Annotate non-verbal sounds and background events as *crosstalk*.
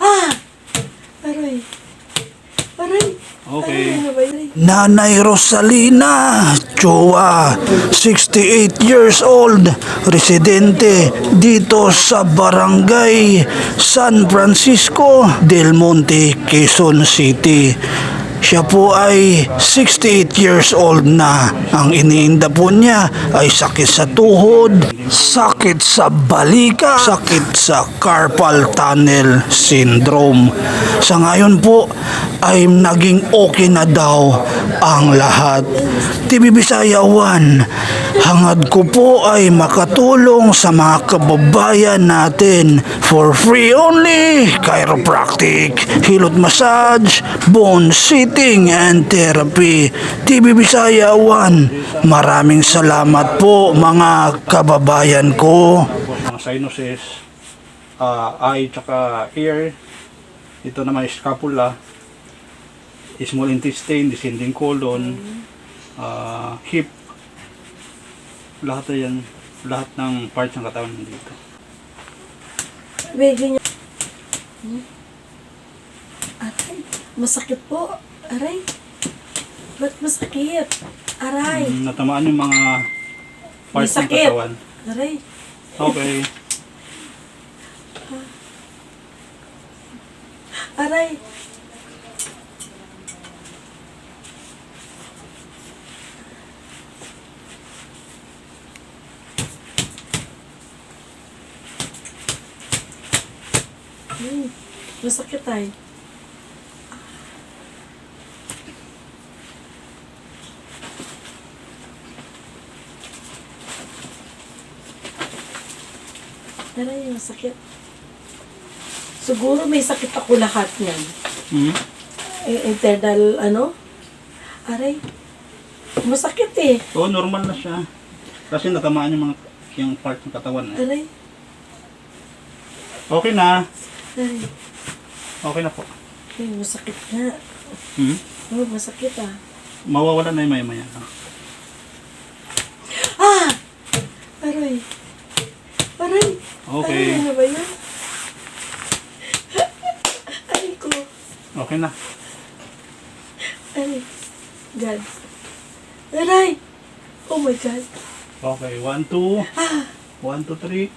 Ah! Aray. Aray. Okay. Aray? Nanay Rosalina Chua, 68 years old, residente dito sa Barangay San Francisco del Monte, Quezon City. Siya po ay 68 years old na. Ang iniinda po niya ay sakit sa tuhod, sakit sa balika, sakit sa carpal tunnel syndrome. Sa ngayon po ay naging okay na daw ang lahat. TV Bisaya 1, hangad ko po ay makatulong sa mga kababayan natin for free only. Chiropractic, hilot massage, bone sitting and therapy. TV Bisaya 1, maraming salamat po mga kababayan ko. Mga sinuses, ah, eye, tsaka ear. Ito naman scapula, small intestine, descending colon, ah, hip. Lahat yan, lahat ng parts ng katawan nandito. Bigyan niya. Hmm? Aray. Masakit po. Aray. Ba't masakit? Aray. Mm, natamaan yung mga parts ng katawan. Aray. Okay. Aray. Hmm, masakit ay. Aray, masakit. Siguro may sakit ako lahat niyan. Mm. Eh, internal, ano? Aray. Masakit eh. Oo, normal na siya. Kasi natamaan yung mga yung part ng katawan. Eh. Aray. Okay na. Aray. Okay na po. Ay, masakit nga. Hmm? Oh, masakit ah. Mawawala na yung maya-maya. Ah! Aray. Aray. Okay. Aray, ano ba yan? *laughs* Aray ko. Okay na. Aray. God. Aray! Oh my God. Okay, one, two. Ah! One, two, three.